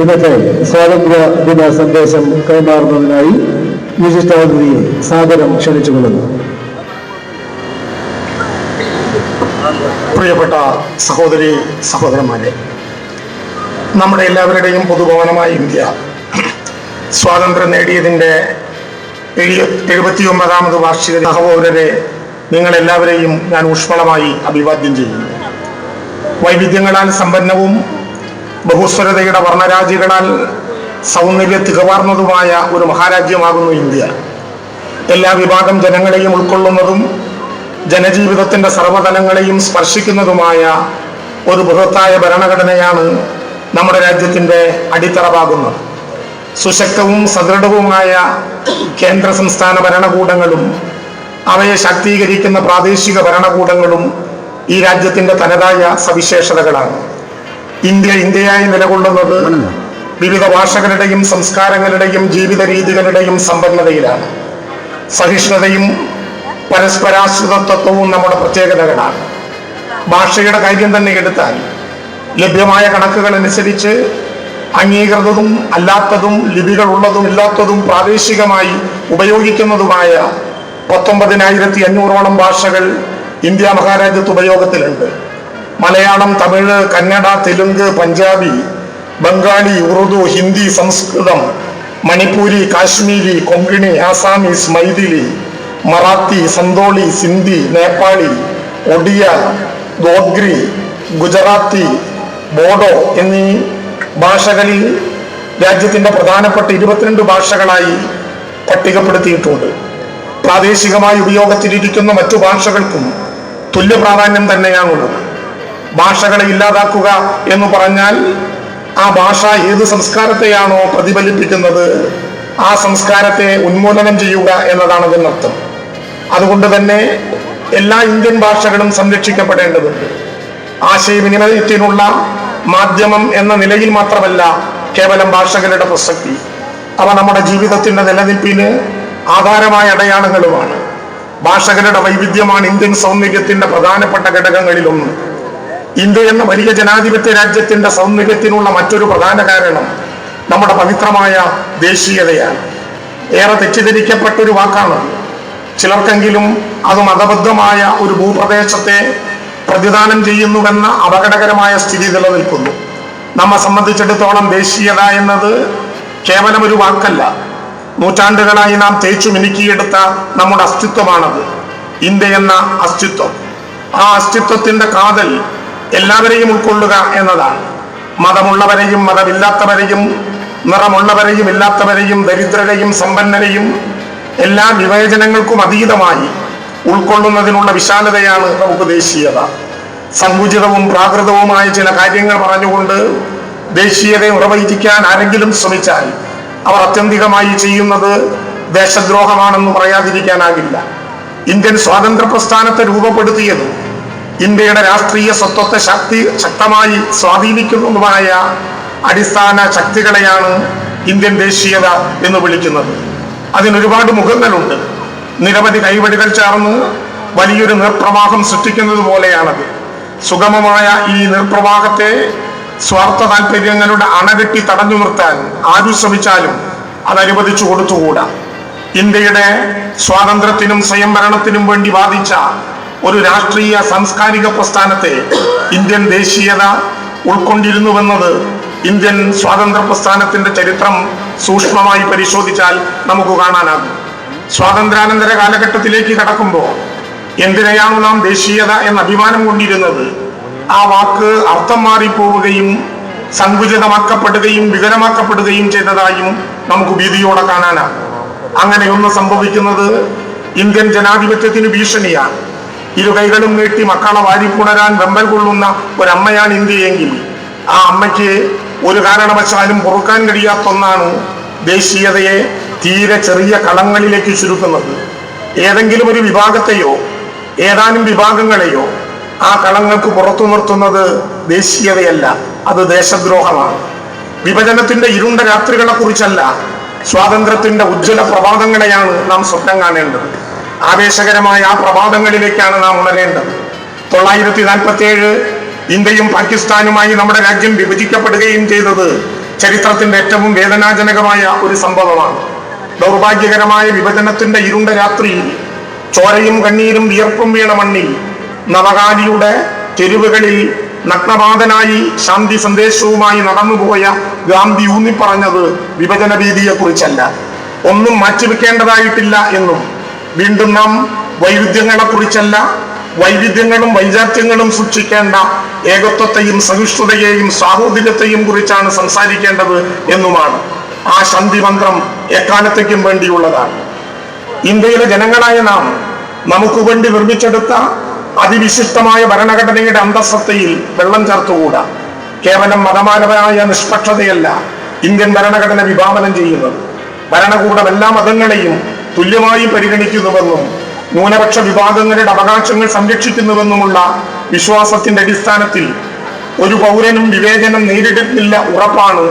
ഇന്നത്തെ സ്വാതന്ത്ര്യ ദിന സന്ദേശം കൈമാറുന്നതിനായി വിശിഷ്ടാതിഥിയെ സാദരം ക്ഷണിച്ചുകൊള്ളുന്നു. പ്രിയപ്പെട്ട സഹോദരി സഹോദരന്മാരെ നമ്മുടെ എല്ലാവരുടെയും പൊതുഭവനമായ ഇന്ത്യ സ്വാതന്ത്ര്യം നേടിയതിന്റെ എഴുപത്തി ഒമ്പതാമത് വാർഷിക സഹോദരരെ നിങ്ങളെല്ലാവരെയും ഞാൻ ഊഷ്മളമായി അഭിവാദ്യം ചെയ്യുന്നു. വൈവിധ്യങ്ങളാൽ സമ്പന്നവും ബഹുസ്വരതയുടെ വർണരാജികളാൽ സൗന്ദര്യ തികവാർന്നതുമായ ഒരു മഹാരാജ്യമാകുന്നു ഇന്ത്യ. എല്ലാ വിഭാഗം ജനങ്ങളെയും ഉൾക്കൊള്ളുന്നതും ജനജീവിതത്തിന്റെ സർവതലങ്ങളെയും സ്പർശിക്കുന്നതുമായ ഒരു ബൃഹത്തായ ഭരണഘടനയാണ് നമ്മുടെ രാജ്യത്തിന്റെ അടിത്തറവാകുന്നത്. സുശക്തവും സദൃഢവുമായ കേന്ദ്ര സംസ്ഥാന ഭരണകൂടങ്ങളും അവയെ ശാക്തീകരിക്കുന്ന പ്രാദേശിക ഭരണകൂടങ്ങളും ഈ രാജ്യത്തിന്റെ തനതായ സവിശേഷതകളാണ്. ഇന്ത്യ ഇന്ത്യയായി നിലകൊള്ളുന്നത് വിവിധ ഭാഷകളുടെയും സംസ്കാരങ്ങളുടെയും ജീവിത രീതികളുടെയും സമ്പന്നതയിലാണ്. സഹിഷ്ണുതയും പരസ്പരാശ്രിതത്വവും നമ്മുടെ പ്രത്യേകതകളാണ്. ഭാഷയുടെ കാര്യം തന്നെ എടുത്താൽ ലഭ്യമായ കണക്കുകൾ അനുസരിച്ച് അംഗീകൃതവും അല്ലാത്തതും ലിപികൾ ഉള്ളതും ഇല്ലാത്തതും പ്രാദേശികമായി ഉപയോഗിക്കുന്നതുമായ പത്തൊമ്പതിനായിരത്തി അഞ്ഞൂറോളം ഭാഷകൾ ഇന്ത്യ മഹാരാജ്യത്ത് ഉപയോഗത്തിലുണ്ട്. മലയാളം തമിഴ് കന്നഡ തെലുങ്ക് പഞ്ചാബി ബംഗാളി ഉറുദു ഹിന്ദി സംസ്കൃതം മണിപ്പൂരി കാശ്മീരി കൊങ്കിണി ആസാമീസ് മൈഥിലി മറാത്തി സന്തോളി സിന്ധി നേപ്പാളി ഒഡിയ ദോഗ്രി ഗുജറാത്തി ബോഡോ എന്നീ ഭാഷകളിൽ രാജ്യത്തിന്റെ പ്രധാനപ്പെട്ട ഇരുപത്തിരണ്ട് ഭാഷകളായി പട്ടികപ്പെടുത്തിയിട്ടുണ്ട്. പ്രാദേശികമായി ഉപയോഗത്തിലിരിക്കുന്ന മറ്റു ഭാഷകൾക്കും തുല്യ പ്രാധാന്യം തന്നെയാണുള്ളത്. ഭാഷകളെ ഇല്ലാതാക്കുക എന്ന് പറഞ്ഞാൽ ആ ഭാഷ ഏത് സംസ്കാരത്തെയാണോ പ്രതിഫലിപ്പിക്കുന്നത് ആ സംസ്കാരത്തെ ഉന്മൂലനം ചെയ്യുക എന്നതാണ് അതിനർത്ഥം. അതുകൊണ്ട് തന്നെ എല്ലാ ഇന്ത്യൻ ഭാഷകളും സംരക്ഷിക്കപ്പെടേണ്ടതുണ്ട്. ആശയവിനിമയത്തിനുള്ള മാധ്യമം എന്ന നിലയിൽ മാത്രമല്ല കേവലം ഭാഷകളുടെ പ്രസക്തി. അവ നമ്മുടെ ജീവിതത്തിന്റെ നിലനിൽപ്പിന് ആധാരമായ അടയാളങ്ങളുമാണ്. ഭാഷകളുടെ വൈവിധ്യമാണ് ഇന്ത്യൻ സൗന്ദര്യത്തിന്റെ പ്രധാനപ്പെട്ട ഘടകങ്ങളിലൊന്ന്. ഇന്ത്യ എന്ന വലിയ ജനാധിപത്യ രാജ്യത്തിന്റെ സൗന്ദര്യത്തിനുള്ള മറ്റൊരു പ്രധാന കാരണം നമ്മുടെ പവിത്രമായ ദേശീയതയാണ്. ഏറെ തെറ്റിദ്ധരിക്കപ്പെട്ട ഒരു വാക്കാണ്. ചിലർക്കെങ്കിലും അത് മതബദ്ധമായ ഒരു ഭൂപ്രദേശത്തെ പ്രതിദാനം ചെയ്യുന്നുവെന്ന അപകടകരമായ സ്ഥിതി നിലനിൽക്കുന്നു. നമ്മെ സംബന്ധിച്ചിടത്തോളം ദേശീയത എന്നത് കേവലം ഒരു വാക്കല്ല. നൂറ്റാണ്ടുകളായി നാം തേച്ചു മിനുക്കിയെടുത്ത നമ്മുടെ അസ്തിത്വമാണത്. ഇന്ത്യ എന്ന അസ്തിത്വം. ആ അസ്തിത്വത്തിന്റെ കാതൽ എല്ലാവരെയും ഉൾക്കൊള്ളുക എന്നതാണ്. മതമുള്ളവരെയും മതമില്ലാത്തവരെയും നിറമുള്ളവരെയും ഇല്ലാത്തവരെയും ദരിദ്രരെയും സമ്പന്നരെയും എല്ലാ വിവേചനങ്ങൾക്കും അതീതമായി ഉൾക്കൊള്ളുന്നതിനുള്ള വിശാലതയാണ് നമുക്ക് ദേശീയത. സങ്കുചിതവും പ്രാകൃതവുമായ ചില കാര്യങ്ങൾ പറഞ്ഞുകൊണ്ട് ദേശീയതയെ ഉറവയിക്കാൻ ആരെങ്കിലും ശ്രമിച്ചാൽ അവർ അത്യന്തികമായി ചെയ്യുന്നത് ദേശദ്രോഹമാണെന്ന് പറയാതിരിക്കാനാകില്ല. ഇന്ത്യൻ സ്വാതന്ത്ര്യ പ്രസ്ഥാനത്തെ രൂപപ്പെടുത്തിയതും ഇന്ത്യയുടെ രാഷ്ട്രീയ സ്വത്വത്തെ ശക്തി ശക്തമായി സ്വാധീനിക്കുന്നതുമായ അടിസ്ഥാന ശക്തികളെയാണ് ഇന്ത്യൻ ദേശീയത എന്ന് വിളിക്കുന്നത്. അതിനൊരുപാട് മുഖങ്ങളുണ്ട്. നിരവധി കൈവടികൾ ചേർന്ന് വലിയൊരു നിർപ്രവാഹം സൃഷ്ടിക്കുന്നത് പോലെയാണത്. സുഗമമായ ഈ നിർപ്രവാഹത്തെ സ്വാർത്ഥ താല്പര്യങ്ങളുടെ അണകെട്ടി തടഞ്ഞു നിർത്താൻ ആരു ശ്രമിച്ചാലും അത് കൊടുത്തുകൂടാ. ഇന്ത്യയുടെ സ്വാതന്ത്ര്യത്തിനും സ്വയംഭരണത്തിനും വേണ്ടി വാദിച്ച ഒരു രാഷ്ട്രീയ സാംസ്കാരിക പ്രസ്ഥാനത്തെ ഇന്ത്യൻ ദേശീയത ഉൾക്കൊണ്ടിരുന്നുവെന്നത് ഇന്ത്യൻ സ്വാതന്ത്ര്യ പ്രസ്ഥാനത്തിന്റെ ചരിത്രം സൂക്ഷ്മമായി പരിശോധിച്ചാൽ നമുക്ക് കാണാനാകും. സ്വാതന്ത്ര്യാനന്തര കാലഘട്ടത്തിലേക്ക് കടക്കുമ്പോൾ എന്തിനെയാണ് നാം ദേശീയത എന്ന അഭിമാനം കൊണ്ടിരുന്നത്? ആ വാക്ക് അർത്ഥം മാറിപ്പോവുകയും സങ്കുചിതമാക്കപ്പെടുകയും വികലമാക്കപ്പെടുകയും ചെയ്തതായും നമുക്ക് ഭീതിയോടെ കാണാനാകും. അങ്ങനെയൊന്ന് സംഭവിക്കുന്നത് ഇന്ത്യൻ ജനാധിപത്യത്തിന് ഭീഷണിയാണ്. ഇരു കൈകളും നീട്ടി മക്കളെ വാരിപ്പുണരാൻ വെമ്പൽ കൊള്ളുന്ന ഒരമ്മയാണ് ഇന്ത്യയെങ്കിൽ ആ അമ്മയ്ക്ക് ഒരു കാരണവശാലും പൊറുക്കാൻ കഴിയാത്ത ഒന്നാണ് ദേശീയതയെ തീരെ ചെറിയ കളങ്ങളിലേക്ക് ചുരുക്കുന്നത്. ഏതെങ്കിലും ഒരു വിഭാഗത്തെയോ ഏതാനും വിഭാഗങ്ങളെയോ ആ കളങ്ങൾക്ക് പുറത്തു നിർത്തുന്നത് ദേശീയതയല്ല അത് ദേശദ്രോഹമാണ്. വിഭജനത്തിന്റെ ഇരുണ്ട രാത്രികളെ കുറിച്ചല്ല സ്വാതന്ത്ര്യത്തിന്റെ ഉജ്ജ്വല പ്രഭാതങ്ങളെയാണ് നാം സ്വപ്നം കാണേണ്ടത്. ആവേശകരമായ ആ പ്രഭാതങ്ങളിലേക്കാണ് നാം ഉണരേണ്ടത്. തൊള്ളായിരത്തി നാൽപ്പത്തി ഏഴ് ഇന്ത്യയും പാകിസ്ഥാനുമായി നമ്മുടെ രാജ്യം വിഭജിക്കപ്പെടുകയും ചെയ്തത് ചരിത്രത്തിന്റെ ഏറ്റവും വേദനാജനകമായ ഒരു സംഭവമാണ്. ദൗർഭാഗ്യകരമായ വിഭജനത്തിന്റെ ഇരുണ്ട രാത്രി ചോരയും കണ്ണീരും വിയർപ്പും വീണ മണ്ണിൽ നവകാലിയുടെ തെരുവുകളിൽ നഗ്നപാതനായി ശാന്തി സന്ദേശവുമായി നടന്നുപോയ ഗാന്ധി ഊന്നിപ്പറഞ്ഞത് വിഭജന ഭീതിയെ കുറിച്ചല്ല ഒന്നും മാറ്റിവെക്കേണ്ടതായിട്ടില്ല എന്നും വീണ്ടും നാം വൈരുദ്ധ്യങ്ങളെ കുറിച്ചല്ല വൈവിധ്യങ്ങളും വൈജാത്യങ്ങളും സൂക്ഷിക്കേണ്ട ഏകത്വത്തെയും സഹിഷ്ണുതയെയും സാഹോദര്യത്തെയും കുറിച്ചാണ് സംസാരിക്കേണ്ടത് എന്നുമാണ് ആ ശാന്തി മന്ത്രം എക്കാലത്തേക്കും വേണ്ടിയുള്ളതാണ്. ഇന്ത്യയിലെ ജനങ്ങളായ നാം നമുക്ക് വേണ്ടി നിർമ്മിച്ചെടുത്ത അതിവിശിഷ്ടമായ ഭരണഘടനയുടെ അന്തസ്സത്തയിൽ വെള്ളം ചേർത്തുകൂടാ. കേവലം മതമാനവനായ നിഷ്പക്ഷതയല്ല ഇന്ത്യൻ ഭരണഘടന വിഭാവനം ചെയ്യുന്നത്. ഭരണകൂടം എല്ലാ മതങ്ങളെയും തുല്യമായി പരിഗണിക്കുന്നുവെന്നും ന്യൂനപക്ഷ വിഭാഗങ്ങളുടെ അവകാശങ്ങൾ സംരക്ഷിക്കുന്നുവെന്നുമുള്ള വിശ്വാസത്തിന്റെ അടിസ്ഥാനത്തിൽ ഒരു പൗരനും വിവേചനം നേരിടുന്നില്ല ഉറപ്പാണ്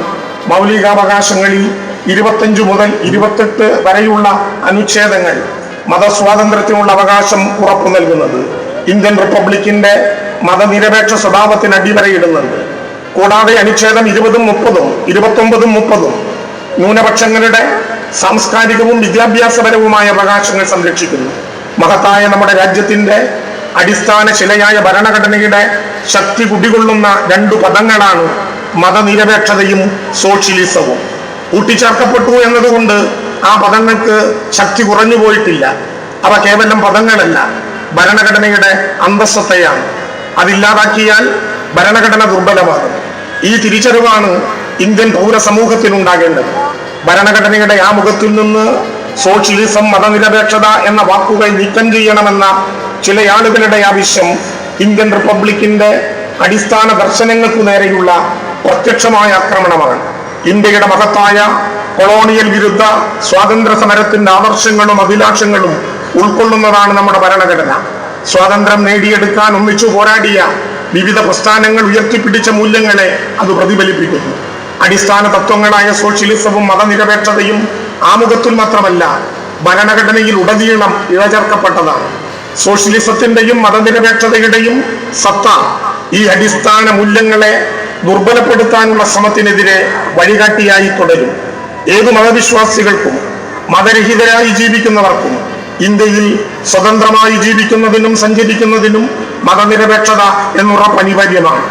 മൗലികാവകാശങ്ങളിൽ ഇരുപത്തഞ്ച് മുതൽ ഇരുപത്തെട്ട് വരെയുള്ള അനുച്ഛേദങ്ങൾ മതസ്വാതന്ത്ര്യത്തിനുള്ള അവകാശം ഉറപ്പു നൽകുന്നത് ഇന്ത്യൻ റിപ്പബ്ലിക്കിന്റെ മതനിരപേക്ഷ സ്വഭാവത്തിന് അടിവരയിടുന്നുണ്ട് കൂടാതെ അനുച്ഛേദം ഇരുപതും മുപ്പതും ഇരുപത്തൊമ്പതും മുപ്പതും ന്യൂനപക്ഷങ്ങളുടെ സാംസ്കാരികവും വിദ്യാഭ്യാസപരവുമായ അവകാശങ്ങൾ സംരക്ഷിക്കുന്നു. മഹത്തായ നമ്മുടെ രാജ്യത്തിന്റെ അടിസ്ഥാന ശിലയായ ഭരണഘടനയുടെ ശക്തി കുടികൊള്ളുന്ന രണ്ടു പദങ്ങളാണ് മതനിരപേക്ഷതയും സോഷ്യലിസവും. കൂട്ടിച്ചേർക്കപ്പെട്ടു എന്നതുകൊണ്ട് ആ പദങ്ങൾക്ക് ശക്തി കുറഞ്ഞു പോയിട്ടില്ല. അവ കേവലം പദങ്ങളല്ല ഭരണഘടനയുടെ അന്തസ്സത്തെയാണ്. അതില്ലാതാക്കിയാൽ ഭരണഘടന ദുർബലമാകും. ഈ തിരിച്ചറിവാണ് ഇന്ത്യൻ പൗരസമൂഹത്തിനുണ്ടാകേണ്ടത്. ഭരണഘടനയുടെ ആമുഖത്തിൽ മുഖത്തിൽ നിന്ന് സോഷ്യലിസം മതനിരപേക്ഷത എന്ന വാക്കുകൾ നീക്കം ചെയ്യണമെന്ന ചില ആളുകളുടെ ആവശ്യം ഇന്ത്യൻ റിപ്പബ്ലിക്കിന്റെ അടിസ്ഥാന ദർശനങ്ങൾക്കു നേരെയുള്ള പ്രത്യക്ഷമായ ആക്രമണമാണ്. ഇന്ത്യയുടെ മഹത്തായ കൊളോണിയൽ വിരുദ്ധ സ്വാതന്ത്ര്യ സമരത്തിന്റെ ആദർശങ്ങളും അഭിലാഷങ്ങളും ഉൾക്കൊള്ളുന്നതാണ് നമ്മുടെ ഭരണഘടന. സ്വാതന്ത്ര്യം നേടിയെടുക്കാൻ ഒന്നിച്ചു പോരാടിയ വിവിധ പ്രസ്ഥാനങ്ങൾ ഉയർത്തിപ്പിടിച്ച മൂല്യങ്ങളെ അത് പ്രതിഫലിപ്പിക്കുന്നു. അടിസ്ഥാന തത്വങ്ങളായ സോഷ്യലിസവും മതനിരപേക്ഷതയും ആമുഖത്തിൽ മാത്രമല്ല ഭരണഘടനയിൽ ഉടനീളം ഇഴചേർക്കപ്പെട്ടതാണ്. സോഷ്യലിസത്തിന്റെയും മതനിരപേക്ഷതയുടെയും സത്ത ഈ അടിസ്ഥാന മൂല്യങ്ങളെ ദുർബലപ്പെടുത്താനുള്ള ശ്രമത്തിനെതിരെ വഴികാട്ടിയായി തുടരും. ഏതു മതവിശ്വാസികൾക്കും മതരഹിതരായി ജീവിക്കുന്നവർക്കും ഇന്ത്യയിൽ സ്വതന്ത്രമായി ജീവിക്കുന്നതിനും സഞ്ചരിക്കുന്നതിനും മതനിരപേക്ഷത എന്നുറപ്പ് അനിവാര്യമാണ്.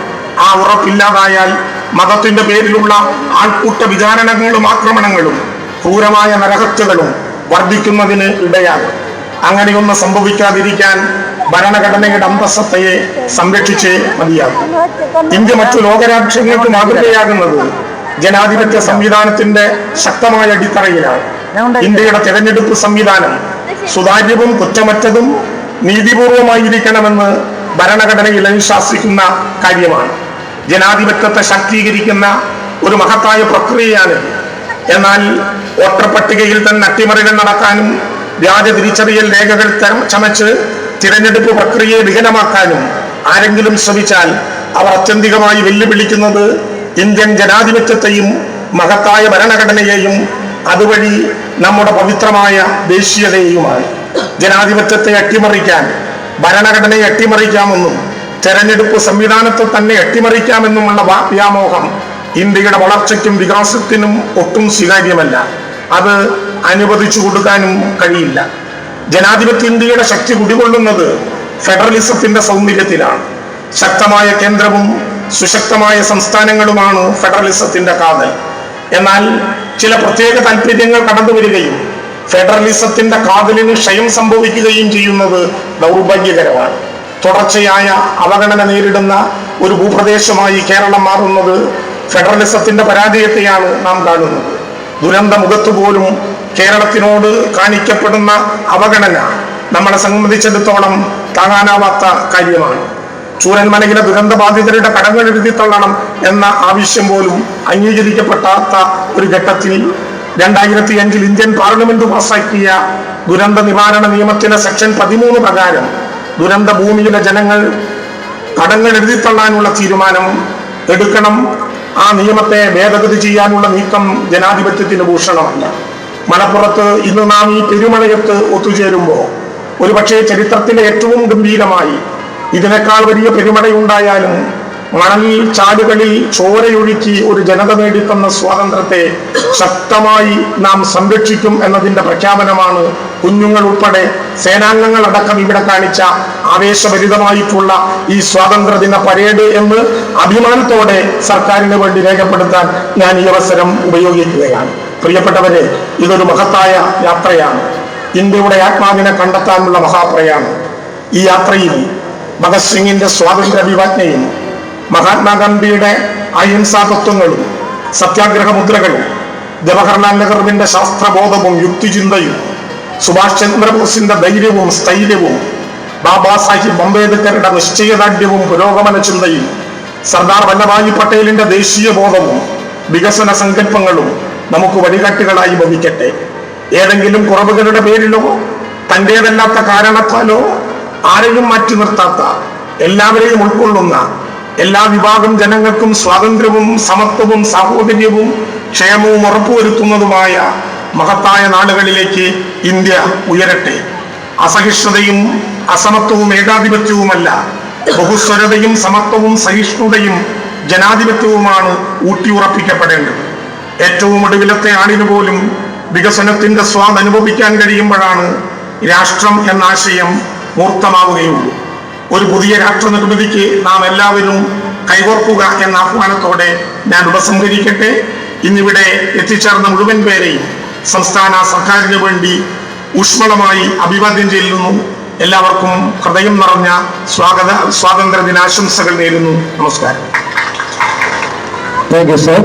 ആ ഉറപ്പില്ലാതായാൽ മതത്തിന്റെ പേരിലുള്ള ആൾക്കൂട്ട വിചാരണകളും ആക്രമണങ്ങളും ക്രൂരമായ നരഹത്യകളും വർദ്ധിക്കുന്നതിന് ഇടയാകും. അങ്ങനെയൊന്നും സംഭവിക്കാതിരിക്കാൻ ഭരണഘടനയുടെ അന്തസ്സത്തയെ സംരക്ഷിച്ചേ മതിയാകും. ഇന്ത്യ മറ്റു ലോകരാഷ്ട്രങ്ങൾക്ക് മാതൃകയാകുന്നത് ജനാധിപത്യ സംവിധാനത്തിന്റെ ശക്തമായ അടിത്തറയിലാണ്. ഇന്ത്യയുടെ തെരഞ്ഞെടുപ്പ് സംവിധാനം സുതാര്യവും കുറ്റമറ്റതും നീതിപൂർവമായിരിക്കണമെന്ന് ഭരണഘടനയിൽ അനുശാസിക്കുന്ന കാര്യമാണ്. ജനാധിപത്യത്തെ ശാക്തീകരിക്കുന്ന ഒരു മഹത്തായ പ്രക്രിയയാണ്. എന്നാൽ വോട്ടർ പട്ടികയിൽ തന്നെ അട്ടിമറികൾ നടക്കാനും വ്യാജ തിരിച്ചറിയൽ രേഖകൾ ചമച്ച് തിരഞ്ഞെടുപ്പ് പ്രക്രിയയെ വികലമാക്കാനും ആരെങ്കിലും ശ്രമിച്ചാൽ അവർ അത്യന്തികമായി വെല്ലുവിളിക്കുന്നത് ഇന്ത്യൻ ജനാധിപത്യത്തെയും മഹത്തായ ഭരണഘടനയെയും അതുവഴി നമ്മുടെ പവിത്രമായ ദേശീയതയെയുമാണ്. ജനാധിപത്യത്തെ അട്ടിമറിക്കാൻ ഭരണഘടനയെ അട്ടിമറിക്കാമെന്നും തെരഞ്ഞെടുപ്പ് സംവിധാനത്തെ തന്നെ അട്ടിമറിക്കാമെന്നുമുള്ള വ്യാമോഹം ഇന്ത്യയുടെ വളർച്ചയ്ക്കും വികാസത്തിനും ഒട്ടും സ്വീകാര്യമല്ല. അത് അനുവദിച്ചു കൊടുക്കാനും കഴിയില്ല. ജനാധിപത്യ ഇന്ത്യയുടെ ശക്തി കുടികൊള്ളുന്നത് ഫെഡറലിസത്തിന്റെ സൗന്ദര്യത്തിലാണ്. ശക്തമായ കേന്ദ്രവും സുശക്തമായ സംസ്ഥാനങ്ങളുമാണ് ഫെഡറലിസത്തിന്റെ കാതൽ. എന്നാൽ ചില പ്രത്യേക താല്പര്യങ്ങൾ കടന്നു വരികയും ഫെഡറലിസത്തിന്റെ കാതലിന് ക്ഷയം സംഭവിക്കുകയും ചെയ്യുന്നത് ദൗർഭാഗ്യകരമാണ്. തുടർച്ചയായ അവഗണന നേരിടുന്ന ഒരു ഭൂപ്രദേശമായി കേരളം മാറുന്നത് ഫെഡറലിസത്തിന്റെ പരാജയത്തെയാണ് നാം കാണുന്നത്. ദുരന്ത മുഖത്ത് പോലും കേരളത്തിനോട് കാണിക്കപ്പെടുന്ന അവഗണന നമ്മളെ സംബന്ധിച്ചിടത്തോളം താങ്ങാനാവാത്ത കാര്യമാണ്. ചൂരന്മലയിലെ ദുരന്ത ബാധിതരുടെ കടങ്ങൾ എഴുതി തള്ളണം എന്ന ആവശ്യം പോലും അംഗീകരിക്കപ്പെടാത്ത ഒരു ഘട്ടത്തിൽ രണ്ടായിരത്തി അഞ്ചിൽ ഇന്ത്യൻ പാർലമെന്റ് പാസാക്കിയ ദുരന്ത നിവാരണ നിയമത്തിലെ സെക്ഷൻ പതിമൂന്ന് പ്രകാരം ദുരന്ത ഭൂമിയിലെ ജനങ്ങൾ കടങ്ങൾ എഴുതിത്തള്ളാനുള്ള തീരുമാനം എടുക്കണം. ആ നിയമത്തെ ഭേദഗതി ചെയ്യാനുള്ള നീക്കം ജനാധിപത്യത്തിന് ഭൂഷണമല്ല. മലപ്പുറത്ത് ഇന്ന് നാം ഈ പെരുമഴയത്ത് ഒത്തുചേരുമ്പോൾ ഒരുപക്ഷെ ചരിത്രത്തിലെ ഏറ്റവും ഗംഭീരമായി ഇതിനേക്കാൾ വലിയ പെരുമഴയുണ്ടായാലും മണൽ ചാടുകളിൽ ചോരയൊഴുക്കി ഒരു ജനത നേടിത്തന്ന സ്വാതന്ത്ര്യത്തെ ശക്തമായി നാം സംരക്ഷിക്കും എന്നതിന്റെ പ്രഖ്യാപനമാണ് കുഞ്ഞുങ്ങൾ ഉൾപ്പെടെ സേനാംഗങ്ങൾ അടക്കം ഇവിടെ കാണിച്ച ആവേശഭരിതമായിട്ടുള്ള ഈ സ്വാതന്ത്ര്യ ദിന പരേഡ് എന്ന് അഭിമാനത്തോടെ സർക്കാരിന് വേണ്ടി രേഖപ്പെടുത്താൻ ഞാൻ ഈ അവസരം ഉപയോഗിക്കുകയാണ്. പ്രിയപ്പെട്ടവരെ ഇതൊരു മഹത്തായ യാത്രയാണ്. ഇന്ത്യയുടെ ആത്മാവിനെ കണ്ടെത്താനുള്ള മഹാപ്രയാണ്. ഈ യാത്രയിൽ ഭഗത് സിംഗിന്റെ സ്വാതന്ത്ര്യ അഭിവാജ്ഞയും മഹാത്മാഗാന്ധിയുടെ അഹിംസാ തത്വങ്ങളും സത്യാഗ്രഹ മുദ്രകളും ജവഹർലാൽ നെഹ്റുവിന്റെ ശാസ്ത്രബോധവും യുക്തിചിന്തയും സുഭാഷ് ചന്ദ്രബോസിന്റെ ധൈര്യവും സ്ഥൈര്യവും ബാബാ സാഹിബ് അംബേദ്കറുടെ നിശ്ചയദാർഢ്യവും പുരോഗമന ചിന്തയും സർദാർ വല്ലഭായി പട്ടേലിന്റെ ദേശീയ ബോധവും വികസന സങ്കല്പങ്ങളും നമുക്ക് വഴികാട്ടികളായി ഭവിക്കട്ടെ. ഏതെങ്കിലും കുറവുകളുടെ പേരിലോ തന്റെതല്ലാത്ത കാരണത്താലോ ആരെയും മാറ്റി നിർത്താത്ത എല്ലാവരെയും ഉൾക്കൊള്ളുന്ന എല്ലാ വിഭാഗം ജനങ്ങൾക്കും സ്വാതന്ത്ര്യവും സമത്വവും സാഹോദര്യവും ക്ഷേമവും ഉറപ്പുവരുത്തുന്നതുമായ മഹത്തായ നാടുകളിലേക്ക് ഇന്ത്യ ഉയരട്ടെ. അസഹിഷ്ണുതയും അസമത്വവും ഏകാധിപത്യവുമല്ല ബഹുസ്വരതയും സമത്വവും സഹിഷ്ണുതയും ജനാധിപത്യവുമാണ് ഊട്ടിയുറപ്പിക്കപ്പെടേണ്ടത്. ഏറ്റവും ഒടുവിലത്തെ ആണിന് പോലും വികസനത്തിന്റെ സ്വാദ് അനുഭവിക്കാൻ കഴിയുമ്പോഴാണ് രാഷ്ട്രം എന്ന ആശയം മൂർത്തമാവുകയുള്ളൂ. ഒരു പുതിയ രാഷ്ട്ര നിർമ്മിതിക്ക് നാം എല്ലാവരും കൈകോർക്കുക എന്ന ആഹ്വാനത്തോടെ ഞാൻ ഉപസംഹരിക്കട്ടെ. ഇന്നിവിടെ എത്തിച്ചേർന്ന മുഴുവൻ പേരെയും സംസ്ഥാന സർക്കാരിന് വേണ്ടി ഊഷ്മളമായി അഭിവാദ്യം ചെയ്യുന്നു. എല്ലാവർക്കും ഹൃദയം നിറഞ്ഞ സ്വാഗത സ്വാതന്ത്ര്യ ദിനാശംസകൾ നേരുന്നു. നമസ്കാരം. സർ